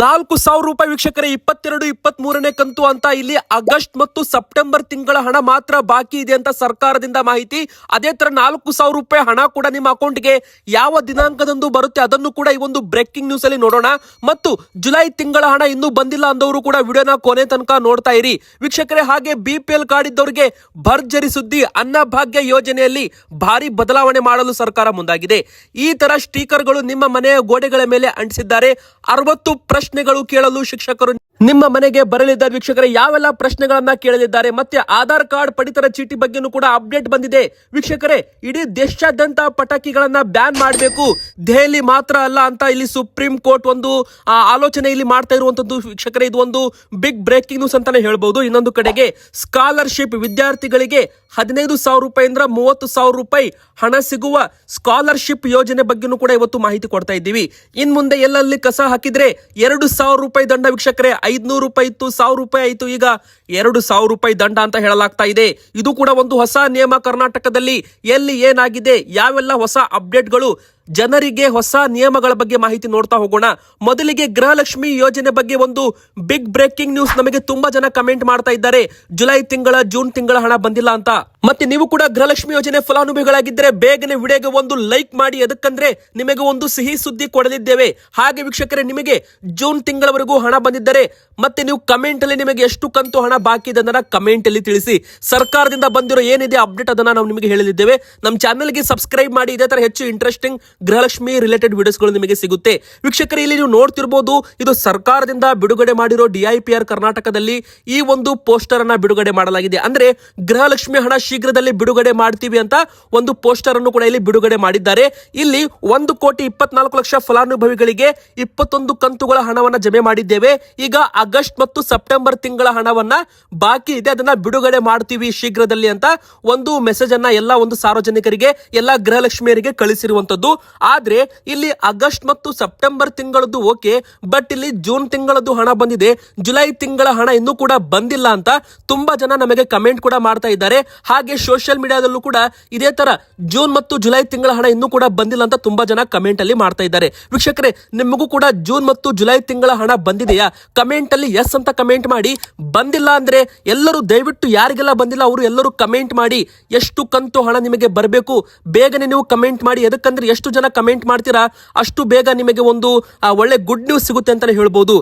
ನಾಲ್ಕು ಸಾವಿರ ರೂಪಾಯಿ ವೀಕ್ಷಕರೇ, ಇಪ್ಪತ್ತೆರಡು ಇಪ್ಪತ್ತ್ ಮೂರನೇ ಕಂತು ಅಂತ ಇಲ್ಲಿ ಆಗಸ್ಟ್ ಮತ್ತು ಸೆಪ್ಟೆಂಬರ್ ತಿಂಗಳ ಹಣ ಮಾತ್ರ ಬಾಕಿ ಇದೆ ಅಂತ ಸರ್ಕಾರದಿಂದ ಮಾಹಿತಿ. ಅದೇ ತರ ನಾಲ್ಕು ಸಾವಿರ ರೂಪಾಯಿ ಹಣ ಕೂಡ ನಿಮ್ಮ ಅಕೌಂಟ್ಗೆ ಯಾವ ದಿನಾಂಕದಂದು ಬರುತ್ತೆ ಅದನ್ನು ಕೂಡ ಈ ಒಂದು ಬ್ರೇಕಿಂಗ್ ನ್ಯೂಸ್ ಅಲ್ಲಿ ನೋಡೋಣ. ಮತ್ತು ಜುಲೈ ತಿಂಗಳ ಹಣ ಇನ್ನೂ ಬಂದಿಲ್ಲ ಅಂದವರು ಕೂಡ ವಿಡಿಯೋನ ಕೊನೆ ತನಕ ನೋಡ್ತಾ ಇರಿ. ವೀಕ್ಷಕರೇ, ಹಾಗೆ ಬಿ ಪಿ ಎಲ್ ಕಾರ್ಡ್ ಇದ್ದವರಿಗೆ ಭರ್ಜರಿ ಸುದ್ದಿ ಅನ್ನಭಾಗ್ಯ ಯೋಜನೆಯಲ್ಲಿ ಭಾರಿ ಬದಲಾವಣೆ ಮಾಡಲು ಸರ್ಕಾರ ಮುಂದಾಗಿದೆ. ಈ ತರ ಸ್ಟೀಕರ್ಗಳು ನಿಮ್ಮ ಮನೆಯ ಗೋಡೆಗಳ ಮೇಲೆ ಅಂಟಿಸಿದ್ದಾರೆ. ಅರವತ್ತು ಪ್ರಶ್ನೆಗಳು ಕೇಳಲು ಶಿಕ್ಷಕರು ನಿಮ್ಮ ಮನೆಗೆ ಬರಲಿದ್ದಾರೆ ವೀಕ್ಷಕರೇ, ಯಾವೆಲ್ಲ ಪ್ರಶ್ನೆಗಳನ್ನ ಕೇಳಲಿದ್ದಾರೆ ಮತ್ತೆ ಆಧಾರ್ ಕಾರ್ಡ್ ಪಡಿತರ ಚೀಟಿ ಬಗ್ಗೆನೂ ಕೂಡ ಅಪ್ಡೇಟ್ ಬಂದಿದೆ. ವೀಕ್ಷಕರೇ, ಇಡೀ ದೇಶಾದ್ಯಂತ ಪಟಾಕಿಗಳನ್ನ ಬ್ಯಾನ್ ಮಾಡಬೇಕು. ದೆಹಲಿ ಮಾತ್ರ ಅಲ್ಲ ಅಂತ ಇಲ್ಲಿ ಸುಪ್ರೀಂ ಕೋರ್ಟ್ ಒಂದು ಆಲೋಚನೆ ಇಲ್ಲಿ ಮಾಡ್ತಾ ಇರುವಂತದ್ದು ವೀಕ್ಷಕರೇ, ಇದು ಒಂದು ಬಿಗ್ ಬ್ರೇಕಿಂಗ್ ನ್ಯೂಸ್ ಅಂತಾನೆ ಹೇಳ್ಬಹುದು ಇನ್ನೊಂದು ಕಡೆಗೆ ಸ್ಕಾಲರ್ಶಿಪ್ ವಿದ್ಯಾರ್ಥಿಗಳಿಗೆ ಹದಿನೈದು ಸಾವಿರ ರೂಪಾಯಿಂದ ಮೂವತ್ತು ಸಾವಿರ ರೂಪಾಯಿ ಹಣ ಸಿಗುವ ಸ್ಕಾಲರ್ಶಿಪ್ ಯೋಜನೆ ಬಗ್ಗೆನೂ ಕೂಡ ಇವತ್ತು ಮಾಹಿತಿ ಕೊಡ್ತಾ ಇದ್ದೀವಿ. ಇನ್ ಮುಂದೆ ಎಲ್ಲಲ್ಲಿ ಕಸ ಹಾಕಿದ್ರೆ ಎರಡು ಸಾವಿರ ರೂಪಾಯಿ ದಂಡ ವೀಕ್ಷಕರೇ ಐದ್ನೂರು ರೂಪಾಯಿ ಇತ್ತು, ಸಾವಿರ ರೂಪಾಯಿ ಆಯಿತು. ಈಗ ಎರಡು ಸಾವಿರ ರೂಪಾಯಿ ದಂಡ ಅಂತ ಹೇಳಲಾಗ್ತಾ ಇದೆ. ಇದು ಕೂಡ ಒಂದು ಹೊಸ ನಿಯಮ ಕರ್ನಾಟಕದಲ್ಲಿ ಎಲ್ಲಿ ಏನಾಗಿದೆ, ಯಾವೆಲ್ಲ ಹೊಸ ಅಪ್ಡೇಟ್ಗಳು ಜನರಿಗೆ ಹೊಸ ನಿಯಮಗಳ ಬಗ್ಗೆ ಮಾಹಿತಿ ನೋಡ್ತಾ ಹೋಗೋಣ. ಮೊದಲಿಗೆ ಗೃಹಲಕ್ಷ್ಮಿ ಯೋಜನೆ ಬಗ್ಗೆ ಒಂದು ಬಿಗ್ ಬ್ರೇಕಿಂಗ್ ನ್ಯೂಸ್ ನಮಗೆ ತುಂಬಾ ಜನ ಕಮೆಂಟ್ ಮಾಡ್ತಾ ಇದ್ದಾರೆ. ಜುಲೈ ತಿಂಗಳ, ಜೂನ್ ತಿಂಗಳ ಹಣ ಬಂದಿಲ್ಲ ಅಂತ. ಮತ್ತೆ ನೀವು ಕೂಡ ಗೃಹಲಕ್ಷ್ಮಿ ಯೋಜನೆ ಫಲಾನುಭವಿಗಳಾಗಿದ್ದರೆ ಬೇಗನೆ ವಿಡಿಯೋಗೆ ಒಂದು ಲೈಕ್ ಮಾಡಿ. ಅದಕ್ಕಂದ್ರೆ ನಿಮಗೆ ಒಂದು ಸಿಹಿ ಸುದ್ದಿ ಕೊಡಲಿದ್ದೇವೆ. ಹಾಗೆ ವೀಕ್ಷಕರೇ, ನಿಮಗೆ ಜೂನ್ ತಿಂಗಳವರೆಗೂ ಹಣ ಬಂದಿದ್ದರೆ ಮತ್ತೆ ನೀವು ಕಮೆಂಟ್ ಅಲ್ಲಿ ನಿಮಗೆ ಎಷ್ಟು ಕಂತು ಹಣ ಬಾಕಿ ಇದೆ ಅದನ್ನ ಕಮೆಂಟ್ ಅಲ್ಲಿ ತಿಳಿಸಿ. ಸರ್ಕಾರದಿಂದ ಬಂದಿರೋ ಏನಿದೆ ಅಪ್ಡೇಟ್ ಅದನ್ನ ನಾವು ನಿಮಗೆ ಹೇಳಲಿದ್ದೇವೆ. ನಮ್ಮ ಚಾನಲ್ಗೆ ಸಬ್ಸ್ಕ್ರೈಬ್ ಮಾಡಿ. ಇದೇ ತರ ಹೆಚ್ಚು ಇಂಟ್ರೆಸ್ಟಿಂಗ್ ಗೃಹಲಕ್ಷ್ಮಿ ರಿಲೇಟೆಡ್ ವಿಡಿಯೋಸ್ಗಳು ನಿಮಗೆ ಸಿಗುತ್ತೆ. ವೀಕ್ಷಕರೇ, ಇಲ್ಲಿ ನೀವು ನೋಡ್ತಿರ್ಬೋದು, ಇದು ಸರ್ಕಾರದಿಂದ ಬಿಡುಗಡೆ ಮಾಡಿರೋ ಡಿಐಪಿಆರ್ ಕರ್ನಾಟಕದಲ್ಲಿ ಈ ಒಂದು ಪೋಸ್ಟರ್ ಅನ್ನ ಬಿಡುಗಡೆ ಮಾಡಲಾಗಿದೆ. ಅಂದ್ರೆ ಗೃಹಲಕ್ಷ್ಮಿ ಹಣ ಶೀಘ್ರದಲ್ಲಿ ಬಿಡುಗಡೆ ಮಾಡ್ತೀವಿ ಅಂತ ಒಂದು ಪೋಸ್ಟರ್ ಅನ್ನು ಕೂಡ ಇಲ್ಲಿ ಬಿಡುಗಡೆ ಮಾಡಿದ್ದಾರೆ. ಇಲ್ಲಿ ಒಂದು ಕೋಟಿ ಇಪ್ಪತ್ನಾಲ್ಕು ಲಕ್ಷ ಫಲಾನುಭವಿಗಳಿಗೆ ಇಪ್ಪತ್ತೊಂದು ಕಂತುಗಳ ಹಣವನ್ನು ಜಮೆ ಮಾಡಿದ್ದೇವೆ. ಈಗ ಆಗಸ್ಟ್ ಮತ್ತು ಸೆಪ್ಟೆಂಬರ್ ತಿಂಗಳ ಹಣವನ್ನ ಬಾಕಿ ಇದೆ, ಅದನ್ನ ಬಿಡುಗಡೆ ಮಾಡ್ತೀವಿ ಶೀಘ್ರದಲ್ಲಿ ಅಂತ ಒಂದು ಮೆಸೇಜ್ ಅನ್ನ ಎಲ್ಲ ಒಂದು ಸಾರ್ವಜನಿಕರಿಗೆ, ಎಲ್ಲ ಗೃಹಲಕ್ಷ್ಮಿಯರಿಗೆ ಕಳಿಸಿರುವಂತದ್ದು ಆದ್ರೆ ಇಲ್ಲಿ ಆಗಸ್ಟ್ ಮತ್ತು ಸೆಪ್ಟೆಂಬರ್ ತಿಂಗಳದ್ದು ಓಕೆ, ಬಟ್ ಇಲ್ಲಿ ಜೂನ್ ತಿಂಗಳದ್ದು ಹಣ ಬಂದಿದೆ. ಜುಲೈ ತಿಂಗಳ ಹಣ ಇನ್ನೂ ಕೂಡ ಬಂದಿಲ್ಲ ಅಂತ ತುಂಬಾ ಜನ ನಮಗೆ ಕಮೆಂಟ್ ಕೂಡ ಮಾಡ್ತಾ ಇದ್ದಾರೆ. ಹಾಗೆ ಸೋಷಿಯಲ್ ಮೀಡಿಯಾದಲ್ಲೂ ಕೂಡ ಇದೇ ತರ ಜೂನ್ ಮತ್ತು ಜುಲೈ ತಿಂಗಳ ಹಣ ಇನ್ನೂ ಕೂಡ ಬಂದಿಲ್ಲ ಅಂತ ತುಂಬಾ ಜನ ಕಮೆಂಟ್ ಅಲ್ಲಿ ಮಾಡ್ತಾ ಇದ್ದಾರೆ. ವೀಕ್ಷಕರೇ, ನಿಮಗೂ ಕೂಡ ಜೂನ್ ಮತ್ತು ಜುಲೈ ತಿಂಗಳ ಹಣ ಬಂದಿದೆಯಾ? ಕಮೆಂಟ್ ಅಲ್ಲಿ ಎಸ್ ಅಂತ ಕಮೆಂಟ್ ಮಾಡಿ. ಬಂದಿಲ್ಲ ಅಂದ್ರೆ ಎಲ್ಲರೂ ದಯವಿಟ್ಟು ಯಾರಿಗೆಲ್ಲ ಬಂದಿಲ್ಲ ಅವರು ಎಲ್ಲರೂ ಕಮೆಂಟ್ ಮಾಡಿ. ಎಷ್ಟು ಕಂತು ಹಣ ನಿಮಗೆ ಬರಬೇಕು? ಬೇಗನೆ ನೀವು ಕಮೆಂಟ್ ಮಾಡಿ. ಎದಕ್ಕಂದ್ರೆ ಎಷ್ಟು ಜನ ಕಮೆಂಟ್ ಮಾಡ್ತೀರಾ? ಅಷ್ಟು ಬೇಗ ನಿಮಗೆ ಒಂದು ಒಳ್ಳೆ ಗುಡ್ ನ್ಯೂಸ್ ಸಿಗುತ್ತೆ ಅಂತಾನೆ ಹೇಳ್ಬೋದು.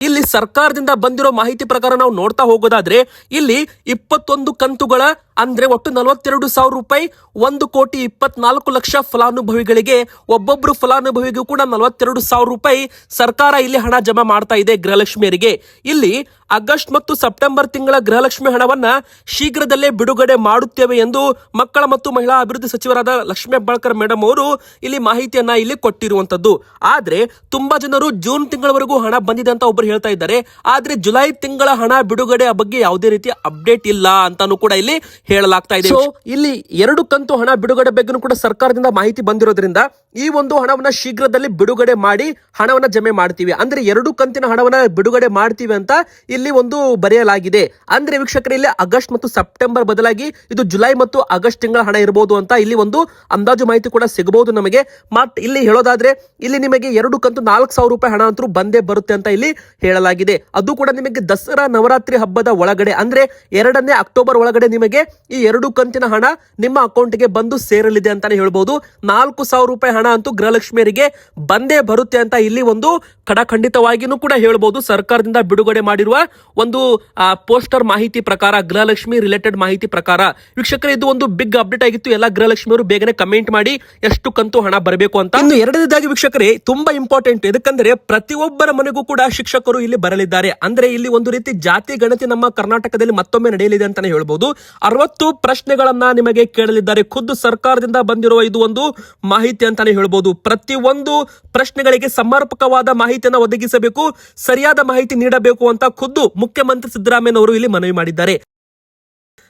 ಇಲ್ಲಿ ಸರ್ಕಾರದಿಂದ ಬಂದಿರೋ ಮಾಹಿತಿ ಪ್ರಕಾರ ನಾವು ನೋಡ್ತಾ ಹೋಗೋದಾದ್ರೆ, ಇಲ್ಲಿ ಇಪ್ಪತ್ತೊಂದು ಕಂತುಗಳ ಅಂದ್ರೆ ಒಟ್ಟು ನಲವತ್ತೆರಡು ಸಾವಿರ ರೂಪಾಯಿ, ಒಂದು ಕೋಟಿ ಇಪ್ಪತ್ನಾಲ್ಕು ಲಕ್ಷ ಫಲಾನುಭವಿಗಳಿಗೆ, ಒಬ್ಬೊಬ್ರು ಫಲಾನುಭವಿಗೂ ಕೂಡ ನಲವತ್ತೆರಡು ಸಾವಿರ ರೂಪಾಯಿ ಸರ್ಕಾರ ಇಲ್ಲಿ ಹಣ ಜಮಾ ಮಾಡ್ತಾ ಇದೆ ಗೃಹಲಕ್ಷ್ಮಿಯರಿಗೆ. ಇಲ್ಲಿ ಆಗಸ್ಟ್ ಮತ್ತು ಸೆಪ್ಟೆಂಬರ್ ತಿಂಗಳ ಗೃಹಲಕ್ಷ್ಮಿ ಹಣವನ್ನ ಶೀಘ್ರದಲ್ಲೇ ಬಿಡುಗಡೆ ಮಾಡುತ್ತೇವೆ ಎಂದು ಮಕ್ಕಳ ಮತ್ತು ಮಹಿಳಾ ಅಭಿವೃದ್ಧಿ ಸಚಿವರಾದ ಲಕ್ಷ್ಮೀ ಹೆಬ್ಬಾಳ್ಕರ್ ಮೇಡಮ್ ಅವರು ಇಲ್ಲಿ ಮಾಹಿತಿಯನ್ನ ಇಲ್ಲಿ ಕೊಟ್ಟಿರುವಂತದ್ದು. ಆದ್ರೆ ತುಂಬಾ ಜನರು ಜೂನ್ ತಿಂಗಳವರೆಗೂ ಹಣ ಬಂದಿದೆ ಅಂತ ಒಬ್ಬರು ಹೇಳ್ತಾ ಇದ್ದಾರೆ. ಆದ್ರೆ ಜುಲೈ ತಿಂಗಳ ಹಣ ಬಿಡುಗಡೆ ಬಗ್ಗೆ ಯಾವುದೇ ರೀತಿಯ ಅಪ್ಡೇಟ್ ಇಲ್ಲ ಅಂತಾನು ಕೂಡ ಇಲ್ಲಿ ಹೇಳಲಾಗ್ತಾ ಇದೆ. ಇಲ್ಲಿ ಎರಡು ಕಂತು ಹಣ ಬಿಡುಗಡೆ ಬಗ್ಗೆನೂ ಕೂಡ ಸರ್ಕಾರದಿಂದ ಮಾಹಿತಿ ಬಂದಿರೋದ್ರಿಂದ ಈ ಒಂದು ಹಣವನ್ನ ಶೀಘ್ರದಲ್ಲಿ ಬಿಡುಗಡೆ ಮಾಡಿ ಹಣವನ್ನ ಜಮೆ ಮಾಡ್ತೀವಿ. ಅಂದ್ರೆ ಎರಡು ಕಂತಿನ ಹಣವನ್ನ ಬಿಡುಗಡೆ ಮಾಡ್ತೀವಿ ಅಂತ ಇಲ್ಲಿ ಒಂದು ಬರೆಯಲಾಗಿದೆ. ಅಂದ್ರೆ ವೀಕ್ಷಕರ, ಇಲ್ಲಿ ಆಗಸ್ಟ್ ಮತ್ತು ಸೆಪ್ಟೆಂಬರ್ ಬದಲಾಗಿ ಇದು ಜುಲೈ ಮತ್ತು ಆಗಸ್ಟ್ ತಿಂಗಳ ಹಣ ಇರಬಹುದು ಅಂತ ಇಲ್ಲಿ ಒಂದು ಅಂದಾಜು ಮಾಹಿತಿ ಕೂಡ ಸಿಗಬಹುದು ನಮಗೆ. ಮತ್ ಇಲ್ಲಿ ಹೇಳೋದಾದ್ರೆ, ಇಲ್ಲಿ ನಿಮಗೆ ಎರಡು ಕಂತು ನಾಲ್ಕು ಸಾವಿರ ರೂಪಾಯಿ ಹಣ ಅಂತೂ ಬಂದೇ ಬರುತ್ತೆ ಅಂತ ಇಲ್ಲಿ ಹೇಳಲಾಗಿದೆ. ಅದು ಕೂಡ ನಿಮಗೆ ದಸರಾ ನವರಾತ್ರಿ ಹಬ್ಬದ ಒಳಗಡೆ, ಅಂದ್ರೆ ಎರಡನೇ ಅಕ್ಟೋಬರ್ ಒಳಗಡೆ ನಿಮಗೆ ಈ ಎರಡು ಕಂತಿನ ಹಣ ನಿಮ್ಮ ಅಕೌಂಟ್ಗೆ ಬಂದು ಸೇರಲಿದೆ ಅಂತಾನೆ ಹೇಳ್ಬೋದು. ನಾಲ್ಕು ಸಾವಿರ ರೂಪಾಯಿ ಹಣ ಅಂತೂ ಗೃಹಲಕ್ಷ್ಮಿಯರಿಗೆ ಬಂದೇ ಬರುತ್ತೆ ಅಂತ ಇಲ್ಲಿ ಒಂದು ಖಡಖಂಡಿತವಾಗಿನೂ ಕೂಡ ಹೇಳ್ಬೋದು. ಸರ್ಕಾರದಿಂದ ಬಿಡುಗಡೆ ಮಾಡಿರುವ ಒಂದು ಪೋಸ್ಟರ್ ಮಾಹಿತಿ ಪ್ರಕಾರ, ಗೃಹಲಕ್ಷ್ಮಿ ರಿಲೇಟೆಡ್ ಮಾಹಿತಿ ಪ್ರಕಾರ. ವೀಕ್ಷಕರೇ, ಇದು ಒಂದು ಬಿಗ್ ಅಪ್ಡೇಟ್ ಆಗಿತ್ತು. ಎಲ್ಲ ಗೃಹಲಕ್ಷ್ಮಿಯವರು ಬೇಗನೆ ಕಮೆಂಟ್ ಮಾಡಿ ಎಷ್ಟು ಕಂತು ಹಣ ಬರಬೇಕು ಅಂತ. ಇನ್ನು ಎರಡನೇದಾಗಿ ವೀಕ್ಷಕರೇ, ತುಂಬಾ ಇಂಪಾರ್ಟೆಂಟ್. ಎದಕ್ಕಂದ್ರೆ ಪ್ರತಿಯೊಬ್ಬರ ಮನೆಗೂ ಕೂಡ ಶಿಕ್ಷಕರು ಇಲ್ಲಿ ಬರಲಿದ್ದಾರೆ. ಅಂದ್ರೆ ಇಲ್ಲಿ ಒಂದು ರೀತಿ ಜಾತಿ ಗಣತಿ ನಮ್ಮ ಕರ್ನಾಟಕದಲ್ಲಿ ಮತ್ತೊಮ್ಮೆ ನಡೆಯಲಿದೆ ಅಂತಾನೆ ಹೇಳ್ಬಹುದು ಅರವತ್ತು ಪ್ರಶ್ನೆಗಳನ್ನ ನಿಮಗೆ ಕೇಳಲಿದ್ದಾರೆ. ಖುದ್ದು ಸರ್ಕಾರದಿಂದ ಬಂದಿರುವ ಇದು ಒಂದು ಮಾಹಿತಿ ಅಂತಾನೆ ಹೇಳ್ಬೋದು. ಪ್ರತಿ ಒಂದು ಪ್ರಶ್ನೆಗಳಿಗೆ ಸಮರ್ಪಕವಾದ ಮಾಹಿತಿಯನ್ನು ಒದಗಿಸಬೇಕು, ಸರಿಯಾದ ಮಾಹಿತಿ ನೀಡಬೇಕು ಅಂತ ಖುದ್ದು ಮುಖ್ಯಮಂತ್ರಿ ಸಿದ್ದರಾಮಯ್ಯನವರು ಇಲ್ಲಿ ಮನವಿ ಮಾಡಿದ್ದಾರೆ.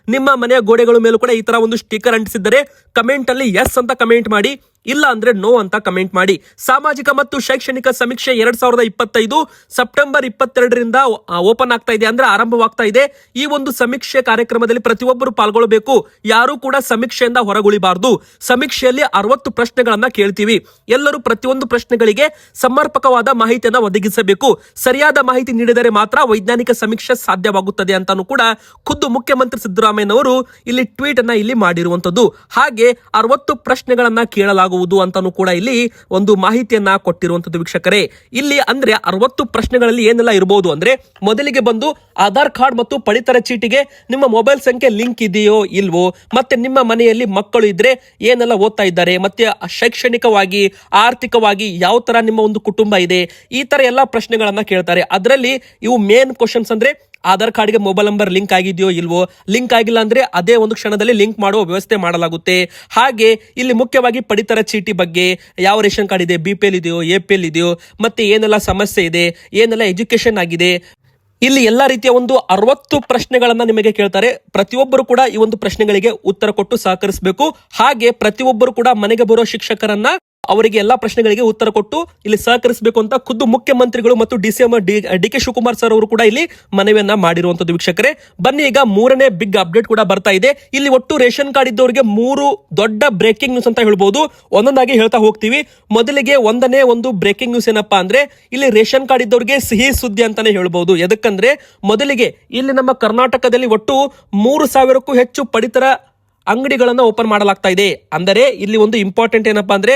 ನಿಮ್ಮ ಮನೆಯ ಗೋಡೆಗಳ ಮೇಲೂ ಕೂಡ ಈ ತರ ಒಂದು ಸ್ಟಿಕರ್ ಅಂಟಿಸಿದ್ದರೆ. ಕಮೆಂಟ್ ಅಲ್ಲಿ ಎಸ್ ಅಂತ ಕಮೆಂಟ್ ಮಾಡಿ. ಇಲ್ಲ ಅಂದ್ರೆ ನೋ ಅಂತ ಕಮೆಂಟ್ ಮಾಡಿ. ಸಾಮಾಜಿಕ ಮತ್ತು ಶೈಕ್ಷಣಿಕ ಸಮೀಕ್ಷೆ ಎರಡ್ ಸಾವಿರದ ಇಪ್ಪತ್ತೈದು ಸೆಪ್ಟೆಂಬರ್ ಇಪ್ಪತ್ತೆರಡರಿಂದ ಓಪನ್ ಆಗ್ತಾ ಇದೆ ಅಂದ್ರೆ ಆರಂಭವಾಗ್ತಾ ಇದೆ. ಈ ಒಂದು ಸಮೀಕ್ಷೆ ಕಾರ್ಯಕ್ರಮದಲ್ಲಿ ಪ್ರತಿಯೊಬ್ಬರು ಪಾಲ್ಗೊಳ್ಳಬೇಕು. ಯಾರು ಕೂಡ ಸಮೀಕ್ಷೆಯಿಂದ ಹೊರಗುಳಿಬಾರದು. ಸಮೀಕ್ಷೆಯಲ್ಲಿ ಅರವತ್ತು ಪ್ರಶ್ನೆಗಳನ್ನ ಕೇಳ್ತೀವಿ. ಎಲ್ಲರೂ ಪ್ರತಿಯೊಂದು ಪ್ರಶ್ನೆಗಳಿಗೆ ಸಮರ್ಪಕವಾದ ಮಾಹಿತಿಯನ್ನ ಒದಗಿಸಬೇಕು. ಸರಿಯಾದ ಮಾಹಿತಿ ನೀಡಿದರೆ ಮಾತ್ರ ವೈಜ್ಞಾನಿಕ ಸಮೀಕ್ಷೆ ಸಾಧ್ಯವಾಗುತ್ತದೆ ಅಂತಾನು ಕೂಡ ಖುದ್ದು ಮುಖ್ಯಮಂತ್ರಿ ಸಿದ್ದರಾಮಯ್ಯನವರು ಇಲ್ಲಿ ಟ್ವೀಟ್ ಅನ್ನ ಇಲ್ಲಿ ಮಾಡಿರುವಂತದ್ದು ಹಾಗೆ ಅರವತ್ತು ಪ್ರಶ್ನೆಗಳನ್ನ ಕೇಳಲಾಗುವುದು ಅಂತಾನು ಕೂಡ ಇಲ್ಲಿ ಒಂದು ಮಾಹಿತಿಯನ್ನ ಕೊಟ್ಟಿರುವಂತದ್ದು ವೀಕ್ಷಕರೇ. ಇಲ್ಲಿ ಅಂದ್ರೆ ಅರವತ್ತು ಪ್ರಶ್ನೆಗಳಲ್ಲಿ ಏನೆಲ್ಲ ಇರಬಹುದು ಅಂದ್ರೆ ಮೊದಲಿಗೆ ಬಂದು ಆಧಾರ್ ಕಾರ್ಡ್ ಮತ್ತು ಪಡಿತರ ಚೀಟಿಗೆ ನಿಮ್ಮ ಮೊಬೈಲ್ ಸಂಖ್ಯೆ ಲಿಂಕ್ ಇದೆಯೋ ಇಲ್ವೋ, ಮತ್ತೆ ನಿಮ್ಮ ಮನೆಯಲ್ಲಿ ಮಕ್ಕಳು ಇದ್ರೆ ಏನೆಲ್ಲ ಓದ್ತಾ ಇದ್ದಾರೆ, ಮತ್ತೆ ಶೈಕ್ಷಣಿಕವಾಗಿ, ಆರ್ಥಿಕವಾಗಿ ಯಾವ ತರ ನಿಮ್ಮ ಒಂದು ಕುಟುಂಬ ಇದೆ, ಈ ತರ ಎಲ್ಲಾ ಪ್ರಶ್ನೆಗಳನ್ನ ಕೇಳ್ತಾರೆ. ಅದರಲ್ಲಿ ಇವು ಮೇನ್ ಕ್ವಶನ್ಸ್ ಅಂದ್ರೆ ಆಧಾರ್ ಕಾರ್ಡ್ಗೆ ಮೊಬೈಲ್ ನಂಬರ್ ಲಿಂಕ್ ಆಗಿದೆಯೋ ಇಲ್ವೋ ಲಿಂಕ್ ಆಗಿಲ್ಲ ಅಂದ್ರೆ ಅದೇ ಒಂದು ಕ್ಷಣದಲ್ಲಿ ಲಿಂಕ್ ಮಾಡುವ ವ್ಯವಸ್ಥೆ ಮಾಡಲಾಗುತ್ತೆ. ಹಾಗೆ ಇಲ್ಲಿ ಮುಖ್ಯವಾಗಿ ಪಡಿತರ ಚೀಟಿ ಬಗ್ಗೆ ಯಾವ ರೇಷನ್ ಕಾರ್ಡ್ ಇದೆ ಬಿ ಪಿ ಎಲ್ ಇದೆಯೋ, ಎ ಪಿ ಎಲ್ ಇದೆಯೋ, ಮತ್ತೆ ಏನೆಲ್ಲ ಸಮಸ್ಯೆ ಇದೆ, ಏನೆಲ್ಲ ಎಜುಕೇಶನ್ ಆಗಿದೆ. ಇಲ್ಲಿ ಎಲ್ಲಾ ರೀತಿಯ ಒಂದು ಅರವತ್ತು ಪ್ರಶ್ನೆಗಳನ್ನ ನಿಮಗೆ ಕೇಳ್ತಾರೆ. ಪ್ರತಿಯೊಬ್ಬರು ಕೂಡ ಈ ಒಂದು ಪ್ರಶ್ನೆಗಳಿಗೆ ಉತ್ತರ ಕೊಟ್ಟು ಸಹಕರಿಸಬೇಕು. ಹಾಗೆ ಪ್ರತಿಯೊಬ್ಬರು ಕೂಡ ಮನೆಗೆ ಬರೋ ಶಿಕ್ಷಕರನ್ನ ಅವರಿಗೆ ಎಲ್ಲಾ ಪ್ರಶ್ನೆಗಳಿಗೆ ಉತ್ತರ ಕೊಟ್ಟು ಇಲ್ಲಿ ಸಹಕರಿಸಬೇಕು ಅಂತ ಖುದ್ದು ಮುಖ್ಯಮಂತ್ರಿಗಳು ಮತ್ತು D C M D K Shivakumar sir ಅವರು ಕೂಡ ಇಲ್ಲಿ ಮನವಿಯನ್ನ ಮಾಡಿರುವಂತದ್ದು ವೀಕ್ಷಕರೇ. ಬನ್ನಿ ಈಗ ಮೂರನೇ ಬಿಗ್ ಅಪ್ಡೇಟ್ ಕೂಡ ಬರ್ತಾ ಇದೆ. ಇಲ್ಲಿ ಒಟ್ಟು ರೇಷನ್ ಕಾರ್ಡ್ ಇದ್ದವರಿಗೆ ಮೂರು ದೊಡ್ಡ ಬ್ರೇಕಿಂಗ್ ನ್ಯೂಸ್ ಅಂತ ಹೇಳ್ಬೋದು. ಒಂದೊಂದಾಗಿ ಹೇಳ್ತಾ ಹೋಗ್ತೀವಿ. ಮೊದಲಿಗೆ ಒಂದನೇ ಒಂದು ಬ್ರೇಕಿಂಗ್ ನ್ಯೂಸ್ ಏನಪ್ಪಾ ಅಂದ್ರೆ ಇಲ್ಲಿ ರೇಷನ್ ಕಾರ್ಡ್ ಇದ್ದವರಿಗೆ ಸಿಹಿ ಸುದ್ದಿ ಅಂತಾನೆ ಹೇಳ್ಬೋದು. ಎದಕ್ಕಂದ್ರೆ ಮೊದಲಿಗೆ ಇಲ್ಲಿ ನಮ್ಮ ಕರ್ನಾಟಕದಲ್ಲಿ ಒಟ್ಟು ಮೂರು ಸಾವಿರಕ್ಕೂ ಹೆಚ್ಚು ಪಡಿತರ ಅಂಗಡಿಗಳನ್ನ ಓಪನ್ ಮಾಡಲಾಗ್ತಾ ಇದೆ. ಅಂದರೆ ಇಲ್ಲಿ ಒಂದು ಇಂಪಾರ್ಟೆಂಟ್ ಏನಪ್ಪಾ ಅಂದ್ರೆ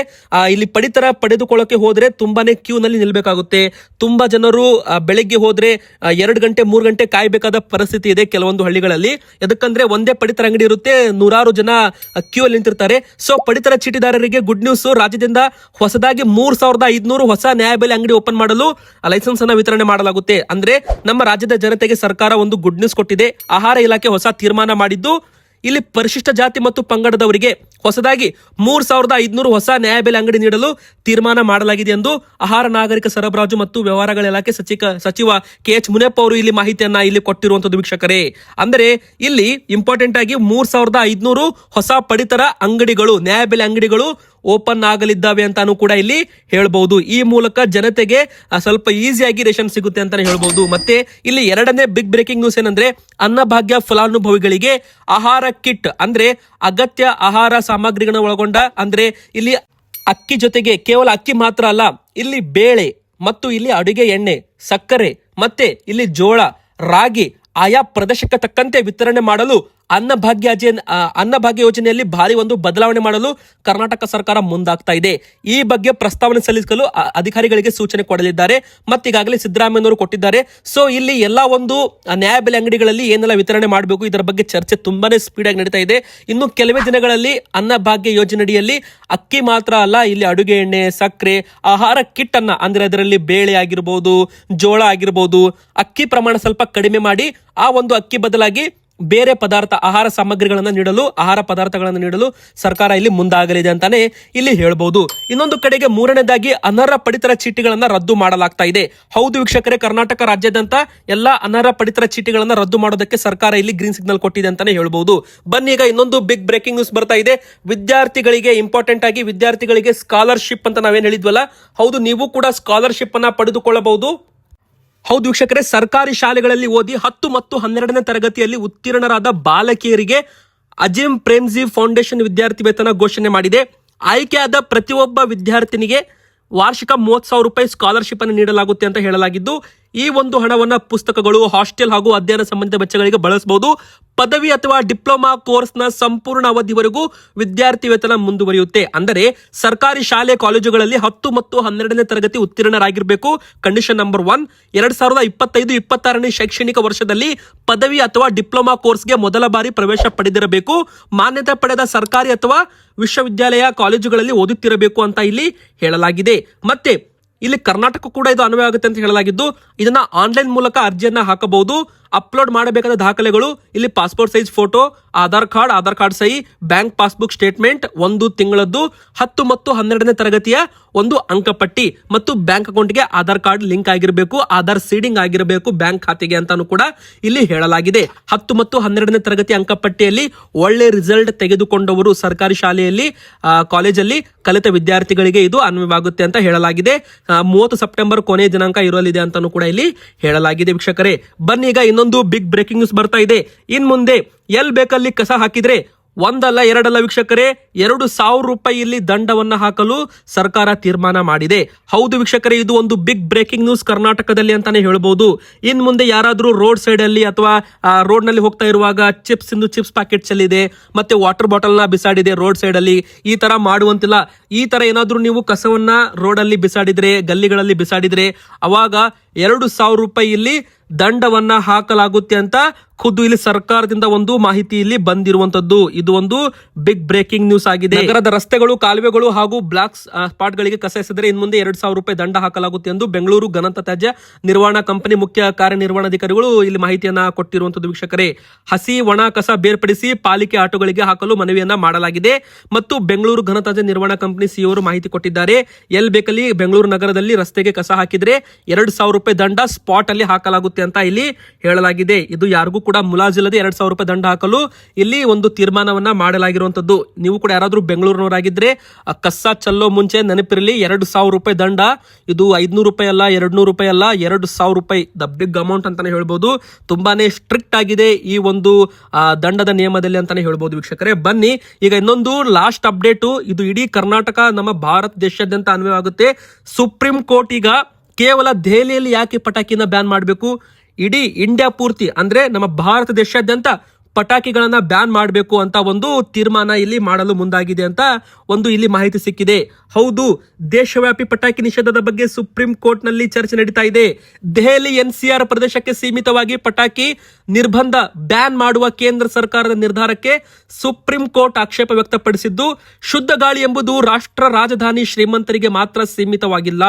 ಇಲ್ಲಿ ಪಡಿತರ ಪಡೆದುಕೊಳ್ಳೋಕೆ ಹೋದ್ರೆ ತುಂಬಾನೇ ಕ್ಯೂ ನಲ್ಲಿ ನಿಲ್ಬೇಕಾಗುತ್ತೆ. ತುಂಬಾ ಜನರು ಬೆಳಗ್ಗೆ ಹೋದ್ರೆ ಎರಡು ಗಂಟೆ, ಮೂರು ಗಂಟೆ ಕಾಯ್ಬೇಕಾದ ಪರಿಸ್ಥಿತಿ ಇದೆ ಕೆಲವೊಂದು ಹಳ್ಳಿಗಳಲ್ಲಿ. ಯಾಕಂದ್ರೆ ಒಂದೇ ಪಡಿತರ ಅಂಗಡಿ ಇರುತ್ತೆ, ನೂರಾರು ಜನ ಕ್ಯೂ ಅಲ್ಲಿ ನಿಂತಿರ್ತಾರೆ. ಸೊ ಪಡಿತರ ಚೀಟಿದಾರರಿಗೆ ಗುಡ್ ನ್ಯೂಸ್ ರಾಜ್ಯದಿಂದ ಹೊಸದಾಗಿ ಮೂರ್ ಸಾವಿರದ ಐದುನೂರು ಹೊಸ ನ್ಯಾಯಬೆಲೆ ಅಂಗಡಿ ಓಪನ್ ಮಾಡಲು ಲೈಸೆನ್ಸ್ ಅನ್ನ ವಿತರಣೆ ಮಾಡಲಾಗುತ್ತೆ. ಅಂದ್ರೆ ನಮ್ಮ ರಾಜ್ಯದ ಜನತೆಗೆ ಸರ್ಕಾರ ಒಂದು ಗುಡ್ ನ್ಯೂಸ್ ಕೊಟ್ಟಿದೆ. ಆಹಾರ ಇಲಾಖೆ ಹೊಸ ತೀರ್ಮಾನ ಮಾಡಿದ್ದು ಇಲ್ಲಿ ಪರಿಶಿಷ್ಟ ಜಾತಿ ಮತ್ತು ಪಂಗಡದವರಿಗೆ ಹೊಸದಾಗಿ ಮೂರ್ ಸಾವಿರದ ಐದುನೂರು ಹೊಸ ನ್ಯಾಯಬೆಲೆ ಅಂಗಡಿ ನೀಡಲು ತೀರ್ಮಾನ ಮಾಡಲಾಗಿದೆ ಎಂದು ಆಹಾರ ನಾಗರಿಕ ಸರಬರಾಜು ಮತ್ತು ವ್ಯವಹಾರಗಳ ಇಲಾಖೆ ಸಚಿವ ಸಚಿವ ಕೆ ಎಚ್ ಮುನಿಯಪ್ಪ ಅವರು ಇಲ್ಲಿ ಮಾಹಿತಿಯನ್ನ ಇಲ್ಲಿ ಕೊಟ್ಟಿರುವಂತದ್ದು ವೀಕ್ಷಕರೇ. ಅಂದರೆ ಇಲ್ಲಿ ಇಂಪಾರ್ಟೆಂಟ್ ಆಗಿ ಮೂರ್ ಸಾವಿರದ ಐದುನೂರು ಹೊಸ ಪಡಿತರ ಅಂಗಡಿಗಳು, ನ್ಯಾಯಬೆಲೆ ಅಂಗಡಿಗಳು ಓಪನ್ ಆಗಲಿದ್ದಾವೆ ಅಂತಾನು ಕೂಡ ಇಲ್ಲಿ ಹೇಳಬಹುದು ಈ ಮೂಲಕ ಜನತೆಗೆ ಸ್ವಲ್ಪ ಈಸಿಯಾಗಿ ರೇಷನ್ ಸಿಗುತ್ತೆ ಅಂತಾನೆ ಹೇಳಬಹುದು ಮತ್ತೆ ಇಲ್ಲಿ ಎರಡನೇ ಬಿಗ್ ಬ್ರೇಕಿಂಗ್ ನ್ಯೂಸ್ ಏನಂದ್ರೆ, ಅನ್ನಭಾಗ್ಯ ಫಲಾನುಭವಿಗಳಿಗೆ ಆಹಾರ ಕಿಟ್ ಅಂದ್ರೆ ಅಗತ್ಯ ಆಹಾರ ಸಾಮಗ್ರಿಗಳನ್ನ ಒಳಗೊಂಡ, ಅಂದ್ರೆ ಇಲ್ಲಿ ಅಕ್ಕಿ ಜೊತೆಗೆ ಕೇವಲ ಅಕ್ಕಿ ಮಾತ್ರ ಅಲ್ಲ, ಇಲ್ಲಿ ಬೇಳೆ ಮತ್ತು ಇಲ್ಲಿ ಅಡುಗೆ ಎಣ್ಣೆ, ಸಕ್ಕರೆ ಮತ್ತೆ ಇಲ್ಲಿ ಜೋಳ, ರಾಗಿ ಆಯಾ ಪ್ರದೇಶಕ್ಕೆ ತಕ್ಕಂತೆ ವಿತರಣೆ ಮಾಡಲು ಅನ್ನಭಾಗ್ಯ ಅನ್ನಭಾಗ್ಯ ಯೋಜನೆಯಲ್ಲಿ ಭಾರಿ ಒಂದು ಬದಲಾವಣೆ ಮಾಡಲು ಕರ್ನಾಟಕ ಸರ್ಕಾರ ಮುಂದಾಗ್ತಾ ಇದೆ. ಈ ಬಗ್ಗೆ ಪ್ರಸ್ತಾವನೆ ಸಲ್ಲಿಸಲು ಅಧಿಕಾರಿಗಳಿಗೆ ಸೂಚನೆ ಕೊಡಲಿದ್ದಾರೆ. ಮತ್ತೀಗಾಗಲೇ ಸಿದ್ದರಾಮಯ್ಯನವರು ಕೊಟ್ಟಿದ್ದಾರೆ. ಸೊ ಇಲ್ಲಿ ಎಲ್ಲಾ ಒಂದು ನ್ಯಾಯಬೆಲೆ ಅಂಗಡಿಗಳಲ್ಲಿ ಏನೆಲ್ಲ ವಿತರಣೆ ಮಾಡಬೇಕು, ಇದರ ಬಗ್ಗೆ ಚರ್ಚೆ ತುಂಬಾನೇ ಸ್ಪೀಡ್ ಆಗಿ ನಡೀತಾ ಇದೆ. ಇನ್ನು ಕೆಲವೇ ದಿನಗಳಲ್ಲಿ ಅನ್ನಭಾಗ್ಯ ಯೋಜನೆಯಡಿಯಲ್ಲಿ ಅಕ್ಕಿ ಮಾತ್ರ ಅಲ್ಲ, ಇಲ್ಲಿ ಅಡುಗೆ ಎಣ್ಣೆ, ಸಕ್ಕರೆ, ಆಹಾರ ಕಿಟ್ ಅನ್ನ ಅಂದ್ರೆ ಅದರಲ್ಲಿ ಬೇಳೆ ಆಗಿರ್ಬೋದು, ಜೋಳ ಆಗಿರ್ಬೋದು, ಅಕ್ಕಿ ಪ್ರಮಾಣ ಸ್ವಲ್ಪ ಕಡಿಮೆ ಮಾಡಿ, ಆ ಒಂದು ಅಕ್ಕಿ ಬದಲಾಗಿ ಬೇರೆ ಪದಾರ್ಥ ಆಹಾರ ಸಾಮಗ್ರಿಗಳನ್ನು ನೀಡಲು, ಆಹಾರ ಪದಾರ್ಥಗಳನ್ನು ನೀಡಲು ಸರ್ಕಾರ ಇಲ್ಲಿ ಮುಂದಾಗಲಿದೆ ಅಂತಾನೆ ಇಲ್ಲಿ ಹೇಳಬಹುದು ಇನ್ನೊಂದು ಕಡೆಗೆ ಮೂರನೇದಾಗಿ ಅನರ್ಹ ಪಡಿತರ ಚೀಟಿಗಳನ್ನು ರದ್ದು ಮಾಡಲಾಗ್ತಾ ಇದೆ. ಹೌದು ವೀಕ್ಷಕರೇ, ಕರ್ನಾಟಕ ರಾಜ್ಯಾದ್ಯಂತ ಎಲ್ಲಾ ಅನರ್ಹ ಪಡಿತರ ಚೀಟಿಗಳನ್ನು ರದ್ದು ಮಾಡೋದಕ್ಕೆ ಸರ್ಕಾರ ಇಲ್ಲಿ ಗ್ರೀನ್ ಸಿಗ್ನಲ್ ಕೊಟ್ಟಿದೆ ಅಂತಾನೆ ಹೇಳ್ಬಹುದು ಬನ್ನಿ ಈಗ ಇನ್ನೊಂದು ಬಿಗ್ ಬ್ರೇಕಿಂಗ್ ನ್ಯೂಸ್ ಬರ್ತಾ ಇದೆ. ವಿದ್ಯಾರ್ಥಿಗಳಿಗೆ ಇಂಪಾರ್ಟೆಂಟ್ ಆಗಿ ವಿದ್ಯಾರ್ಥಿಗಳಿಗೆ ಸ್ಕಾಲರ್ಶಿಪ್ ಅಂತ ನಾವೇನು ಹೇಳಿದ್ವಲ್ಲ? ಹೌದು, ನೀವು ಕೂಡ ಸ್ಕಾಲರ್ಶಿಪ್ ಅನ್ನ ಪಡೆದುಕೊಳ್ಳಬಹುದು. ಹೌದು ವೀಕ್ಷಕರೇ, ಸರ್ಕಾರಿ ಶಾಲೆಗಳಲ್ಲಿ ಓದಿ ಹತ್ತು ಮತ್ತು ಹನ್ನೆರಡನೇ ತರಗತಿಯಲ್ಲಿ ಉತ್ತೀರ್ಣರಾದ ಬಾಲಕಿಯರಿಗೆ ಅಜಿಮ್ ಪ್ರೇಮ್ಜಿ ಫೌಂಡೇಶನ್ ವಿದ್ಯಾರ್ಥಿ ವೇತನ ಘೋಷಣೆ ಮಾಡಿದೆ. ಆಯ್ಕೆಯಾದ ಪ್ರತಿಯೊಬ್ಬ ವಿದ್ಯಾರ್ಥಿನಿಗೆ ವಾರ್ಷಿಕ ಮೂವತ್ತು ಸಾವಿರ ರೂಪಾಯಿ ಸ್ಕಾಲರ್ಶಿಪ್ ಅನ್ನು ನೀಡಲಾಗುತ್ತೆ ಅಂತ ಹೇಳಲಾಗಿದ್ದು ಈ ಒಂದು ಹಣವನ್ನು ಪುಸ್ತಕಗಳು, ಹಾಸ್ಟೆಲ್ ಹಾಗೂ ಅಧ್ಯಯನ ಸಂಬಂಧಿತ ವೆಚ್ಚಗಳಿಗೆ ಬಳಸಬಹುದು. ಪದವಿ ಅಥವಾ ಡಿಪ್ಲೊಮಾ ಕೋರ್ಸ್ನ ಸಂಪೂರ್ಣ ಅವಧಿವರೆಗೂ ವಿದ್ಯಾರ್ಥಿ ವೇತನ ಮುಂದುವರಿಯುತ್ತೆ. ಅಂದರೆ ಸರ್ಕಾರಿ ಶಾಲೆ, ಕಾಲೇಜುಗಳಲ್ಲಿ ಹತ್ತು ಮತ್ತು ಹನ್ನೆರಡನೇ ತರಗತಿ ಉತ್ತೀರ್ಣರಾಗಿರಬೇಕು. ಕಂಡೀಷನ್ ನಂಬರ್ ಒನ್, ಎರಡ್ ಸಾವಿರದ ಇಪ್ಪತ್ತೈದು, ಇಪ್ಪತ್ತಾರನೇ ಶೈಕ್ಷಣಿಕ ವರ್ಷದಲ್ಲಿ ಪದವಿ ಅಥವಾ ಡಿಪ್ಲೊಮಾ ಕೋರ್ಸ್ಗೆ ಮೊದಲ ಬಾರಿ ಪ್ರವೇಶ ಪಡೆದಿರಬೇಕು. ಮಾನ್ಯತೆ ಪಡೆದ ಸರ್ಕಾರಿ ಅಥವಾ ವಿಶ್ವವಿದ್ಯಾಲಯ, ಕಾಲೇಜುಗಳಲ್ಲಿ ಓದುತ್ತಿರಬೇಕು ಅಂತ ಇಲ್ಲಿ ಹೇಳಲಾಗಿದೆ. ಮತ್ತೆ ಇಲ್ಲಿ ಕರ್ನಾಟಕ ಕೂಡ ಇದು ಅನ್ವಯ ಆಗುತ್ತೆ ಅಂತ ಹೇಳಲಾಗಿದ್ದು ಇದನ್ನ ಆನ್ಲೈನ್ ಮೂಲಕ ಅರ್ಜಿಯನ್ನ ಹಾಕಬಹುದು. ಅಪ್ಲೋಡ್ ಮಾಡಬೇಕಾದ ದಾಖಲೆಗಳು, ಇಲ್ಲಿ passport size photo, Aadhaar card Aadhaar card ಸಹಿ, ಬ್ಯಾಂಕ್ ಪಾಸ್ಬುಕ್ ಸ್ಟೇಟ್ಮೆಂಟ್, ಒಂದು ತಿಂಗಳದ್ದು, ಹತ್ತು ಮತ್ತು ಹನ್ನೆರಡನೇ ತರಗತಿಯ ಒಂದು ಅಂಕಪಟ್ಟಿ ಮತ್ತು ಬ್ಯಾಂಕ್ ಅಕೌಂಟ್ಗೆ ಆಧಾರ್ ಕಾರ್ಡ್ ಲಿಂಕ್ ಆಗಿರಬೇಕು, ಆಧಾರ್ ಸೀಡಿಂಗ್ ಆಗಿರಬೇಕು ಬ್ಯಾಂಕ್ ಖಾತೆಗೆ ಅಂತಾನು ಕೂಡ ಇಲ್ಲಿ ಹೇಳಲಾಗಿದೆ. ಹತ್ತು ಮತ್ತು ಹನ್ನೆರಡನೇ ತರಗತಿ ಅಂಕಪಟ್ಟಿಯಲ್ಲಿ ಒಳ್ಳೆ ರಿಸಲ್ಟ್ ತೆಗೆದುಕೊಂಡವರು ಸರ್ಕಾರಿ ಶಾಲೆಯಲ್ಲಿ ಕಾಲೇಜಲ್ಲಿ ಕಲಿತ ವಿದ್ಯಾರ್ಥಿಗಳಿಗೆ ಇದು ಅನ್ವಯವಾಗುತ್ತೆ ಅಂತ ಹೇಳಲಾಗಿದೆ. ಮೂವತ್ತು ಸೆಪ್ಟೆಂಬರ್ ಕೊನೆಯ ದಿನಾಂಕ ಇರಲಿದೆ ಅಂತಾನು ಕೂಡ ಇಲ್ಲಿ ಹೇಳಲಾಗಿದೆ. ವೀಕ್ಷಕರೇ, ಬನ್ನಿ ಈಗ ಇನ್ನೊಂದು ಬಿಗ್ ಬ್ರೇಕಿಂಗ್ ನ್ಯೂಸ್ ಬರ್ತಾ ಇದೆ. ಇನ್ ಮುಂದೆ ಎಲ್ ಬೇಕಲ್ಲಿ ಕಸ ಹಾಕಿದ್ರೆ? ಒಂದಲ್ಲ ಎರಡಲ್ಲ ವೀಕ್ಷಕರೇ, ಎರಡು ಸಾವಿರ ರೂಪಾಯಿ ಇಲ್ಲಿ ದಂಡವನ್ನ ಹಾಕಲು ಸರ್ಕಾರ ತೀರ್ಮಾನ ಮಾಡಿದೆ. ಹೌದು ವೀಕ್ಷಕರೇ, ಇದು ಒಂದು ಬಿಗ್ ಬ್ರೇಕಿಂಗ್ ನ್ಯೂಸ್ ಕರ್ನಾಟಕದಲ್ಲಿ ಅಂತಾನೆ ಹೇಳ್ಬೋದು. ಇನ್ ಮುಂದೆ ಯಾರಾದರೂ ರೋಡ್ ಸೈಡ್ ಅಲ್ಲಿ ಅಥವಾ ರೋಡ್ನಲ್ಲಿ ಹೋಗ್ತಾ ಇರುವಾಗ ಚಿಪ್ಸ್ ಇಂದು ಚಿಪ್ಸ್ ಪ್ಯಾಕೆಟ್ ಇದೆ, ಮತ್ತೆ ವಾಟರ್ ಬಾಟಲ್ನ ಬಿಸಾಡಿದೆ ರೋಡ್ ಸೈಡ್ ಅಲ್ಲಿ, ಈ ತರ ಮಾಡುವಂತಿಲ್ಲ. ಈ ತರ ಏನಾದರೂ ನೀವು ಕಸವನ್ನ ರೋಡ್ ಅಲ್ಲಿ ಬಿಸಾಡಿದ್ರೆ, ಗಲ್ಲಿಗಳಲ್ಲಿ ಬಿಸಾಡಿದ್ರೆ, ಅವಾಗ ಎರಡು ಸಾವಿರ ರೂಪಾಯಿ ಇಲ್ಲಿ ದಂಡವನ್ನ ಹಾಕಲಾಗುತ್ತೆ ಅಂತ ಖುದ್ದು ಇಲ್ಲಿ ಸರ್ಕಾರದಿಂದ ಒಂದು ಮಾಹಿತಿ ಇಲ್ಲಿ ಬಂದಿರುವಂತದ್ದು. ಇದು ಒಂದು ಬಿಗ್ ಬ್ರೇಕಿಂಗ್ ನ್ಯೂಸ್ ಆಗಿದೆ. ನಗರದ ರಸ್ತೆಗಳು, ಕಾಲುವೆಗಳು ಹಾಗೂ ಬ್ಲಾಕ್ ಸ್ಪಾಟ್ ಗಳಿಗೆ ಕಸ ಎಸೆದರೆ ಇನ್ ಮುಂದೆ ಎರಡ್ ಸಾವಿರ ರೂಪಾಯಿ ದಂಡ ಹಾಕಲಾಗುತ್ತೆ ಎಂದು ಬೆಂಗಳೂರು ಘನಂತ ತ್ಯಾಜ್ಯ ನಿರ್ವಹಣಾ ಕಂಪನಿ ಮುಖ್ಯ ಕಾರ್ಯನಿರ್ವಹಣಾಧಿಕಾರಿಗಳು ಇಲ್ಲಿ ಮಾಹಿತಿಯನ್ನ ಕೊಟ್ಟಿರುವಂತದ್ದು ವೀಕ್ಷಕರೇ. ಹಸಿ ಒಣ ಕಸ ಬೇರ್ಪಡಿಸಿ ಪಾಲಿಕೆ ಆಟೋಗಳಿಗೆ ಹಾಕಲು ಮನವಿಯನ್ನ ಮಾಡಲಾಗಿದೆ ಮತ್ತು ಬೆಂಗಳೂರು ಘನತ್ಯಾಜ್ಯ ನಿರ್ವಹಣಾ ಕಂಪನಿ ಸಿಇಒರು ಮಾಹಿತಿ ಕೊಟ್ಟಿದ್ದಾರೆ. ಎಲ್ ಬೇಕಲ್ಲಿ ಬೆಂಗಳೂರು ನಗರದಲ್ಲಿ ರಸ್ತೆಗೆ ಕಸ ಹಾಕಿದ್ರೆ ಎರಡು ಸಾವಿರ ರೂಪಾಯಿ ದಂಡ ಸ್ಪಾಟ್ ಅಲ್ಲಿ ಹಾಕಲಾಗುತ್ತೆ ಅಂತ ಇಲ್ಲಿ ಹೇಳಲಾಗಿದೆ. ಇದು ಯಾರಿಗೂ ಕೂಡ ಮುಲಾಜಿಲ್ಲದೆ ಎರಡ್ ಸಾವಿರ ರೂಪಾಯಿ ದಂಡ ಹಾಕಲು ಇಲ್ಲಿ ಒಂದು ತೀರ್ಮಾನವನ್ನ ಮಾಡಲಾಗಿರುವಂತದ್ದು ನೀವು ಕೂಡ ಯಾರಾದ್ರೂ ಬೆಂಗಳೂರಿನವರಾಗಿದ್ರೆ, ಆ ಕಸ ಚಲ್ಲೋ ಮುಂಚೆ ನೆನಪಿರಲಿ, ಎರಡು ಸಾವಿರ ರೂಪಾಯಿ ದಂಡ, ಇದು ಐದ್ನೂರು ರೂಪಾಯಿ ಅಲ್ಲ ಎರಡ್ ನೂರು ರೂಪಾಯಿ ಅಲ್ಲ, ಎರಡು ಸಾವಿರ ರೂಪಾಯಿ ದ ಬಿಗ್ ಅಮೌಂಟ್ ಅಂತಾನೆ ಹೇಳ್ಬೋದು. ತುಂಬಾನೇ ಸ್ಟ್ರಿಕ್ಟ್ ಆಗಿದೆ ಈ ಒಂದು ದಂಡದ ನಿಯಮದಲ್ಲಿ ಅಂತಾನೆ ಹೇಳ್ಬೋದು ವೀಕ್ಷಕರೇ. ಬನ್ನಿ, ಈಗ ಇನ್ನೊಂದು ಲಾಸ್ಟ್ ಅಪ್ಡೇಟು ಇದು ಇಡೀ ಕರ್ನಾಟಕ, ನಮ್ಮ ಭಾರತ ದೇಶಾದ್ಯಂತ ಅನ್ವಯವಾಗುತ್ತೆ. ಸುಪ್ರೀಂ ಕೋರ್ಟ್ ಈಗ ಕೇವಲ ದೆಹಲಿಯಲ್ಲಿ ಯಾಕೆ ಪಟಾಕಿನ ಬ್ಯಾನ್ ಮಾಡಬೇಕು? ಇಡೀ ಇಂಡಿಯಾ ಪೂರ್ತಿ, ಅಂದ್ರೆ ನಮ್ಮ ಭಾರತ ದೇಶಾದ್ಯಂತ ಪಟಾಕಿಗಳನ್ನ ಬ್ಯಾನ್ ಮಾಡಬೇಕು ಅಂತ ಒಂದು ತೀರ್ಮಾನ ಇಲ್ಲಿ ಮಾಡಲು ಮುಂದಾಗಿದೆ ಅಂತ ಒಂದು ಇಲ್ಲಿ ಮಾಹಿತಿ ಸಿಕ್ಕಿದೆ. ಹೌದು, ದೇಶವ್ಯಾಪಿ ಪಟಾಕಿ ನಿಷೇಧದ ಬಗ್ಗೆ ಸುಪ್ರೀಂ ಕೋರ್ಟ್ನಲ್ಲಿ ಚರ್ಚೆ ನಡೀತಾ ಇದೆ. ದೆಹಲಿ ಎನ್ಸಿಆರ್ ಪ್ರದೇಶಕ್ಕೆ ಸೀಮಿತವಾಗಿ ಪಟಾಕಿ ನಿರ್ಬಂಧ ಬ್ಯಾನ್ ಮಾಡುವ ಕೇಂದ್ರ ಸರ್ಕಾರದ ನಿರ್ಧಾರಕ್ಕೆ ಸುಪ್ರೀಂ ಕೋರ್ಟ್ ಆಕ್ಷೇಪ ವ್ಯಕ್ತಪಡಿಸಿದ್ದು, ಶುದ್ಧ ಗಾಳಿ ಎಂಬುದು ರಾಷ್ಟ್ರ ರಾಜಧಾನಿ ಶ್ರೀಮಂತರಿಗೆ ಮಾತ್ರ ಸೀಮಿತವಾಗಿಲ್ಲ.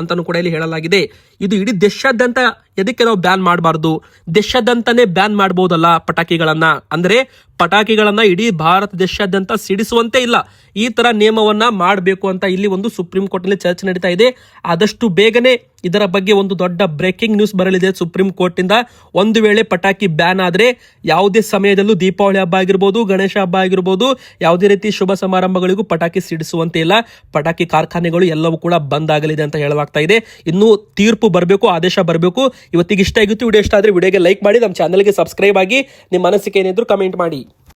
ಅಂತಾನು ಕೂಡ ಇಲ್ಲಿ ಹೇಳಲಾಗಿದೆ. ಇದು ಇಡೀ ದೇಶಾದ್ಯಂತ ಎದಕ್ಕೆ ನಾವು ಬ್ಯಾನ್ ಮಾಡಬಾರ್ದು? ದೇಶಾದ್ಯಂತನೇ ಬ್ಯಾನ್ ಮಾಡಬಹುದಲ್ಲ ಪಟಾಕಿಗಳನ್ನ? ಅಂದ್ರೆ ಪಟಾಕಿಗಳನ್ನ ಇಡೀ ಭಾರತ ದೇಶಾದ್ಯಂತ ಸಿಡಿಸುವಂತೆ ಇಲ್ಲ. ಈ ತರ ನಿಯಮವನ್ನ ಮಾಡಬೇಕು ಅಂತ ಇಲ್ಲಿ ಒಂದು ಸುಪ್ರೀಂ ಕೋರ್ಟ್ನಲ್ಲಿ ಚರ್ಚೆ ನಡೀತಾ ಇದೆ. ಆದಷ್ಟು ಬೇಗನೆ ಇದರ ಬಗ್ಗೆ ಒಂದು ದೊಡ್ಡ ಬ್ರೇಕಿಂಗ್ ನ್ಯೂಸ್ ಬರಲಿದೆ ಸುಪ್ರೀಂ ಕೋರ್ಟ್ ಇಂದ. ಒಂದು ವೇಳೆ ಪಟಾಕಿ ಬ್ಯಾನ್ ಆದ್ರೆ ಯಾವುದೇ ಸಮಯದಲ್ಲೂ ದೀಪಾವಳಿ ಹಬ್ಬ ಆಗಿರ್ಬೋದು, ಗಣೇಶ ಹಬ್ಬ ಆಗಿರ್ಬೋದು, ಯಾವುದೇ ರೀತಿ ಶುಭ ಸಮಾರಂಭಗಳಿಗೂ ಪಟಾಕಿ ಸಿಡಿಸುವಂತೆ ಇಲ್ಲ. ಪಟಾಕಿ ಕಾರ್ಖಾನೆಗಳು ಎಲ್ಲವೂ ಕೂಡ ಬಂದ್ ಆಗಲಿದೆ ಅಂತ ಹೇಳಲಾಗ್ತಾ ಇದೆ. ಇನ್ನು ತೀರ್ಪು ಬರಬೇಕು, ಆದೇಶ ಬರಬೇಕು. ಇವತ್ತಿಗೆ ಇಷ್ಟ ಆಗಿತ್ತು. ವಿಡಿಯೋ ಇಷ್ಟ ಆದರೆ ವಿಡಿಯೋಗೆ ಲೈಕ್ ಮಾಡಿ, ನಮ್ಮ ಚಾನಲ್ಗೆ ಸಬ್ಸ್ಕ್ರೈಬ್ ಆಗಿ, ನಿಮ್ಮ ಮನಸ್ಸಿಗೆ ಏನಿದ್ರು ಕಮೆಂಟ್ ಮಾಡಿ.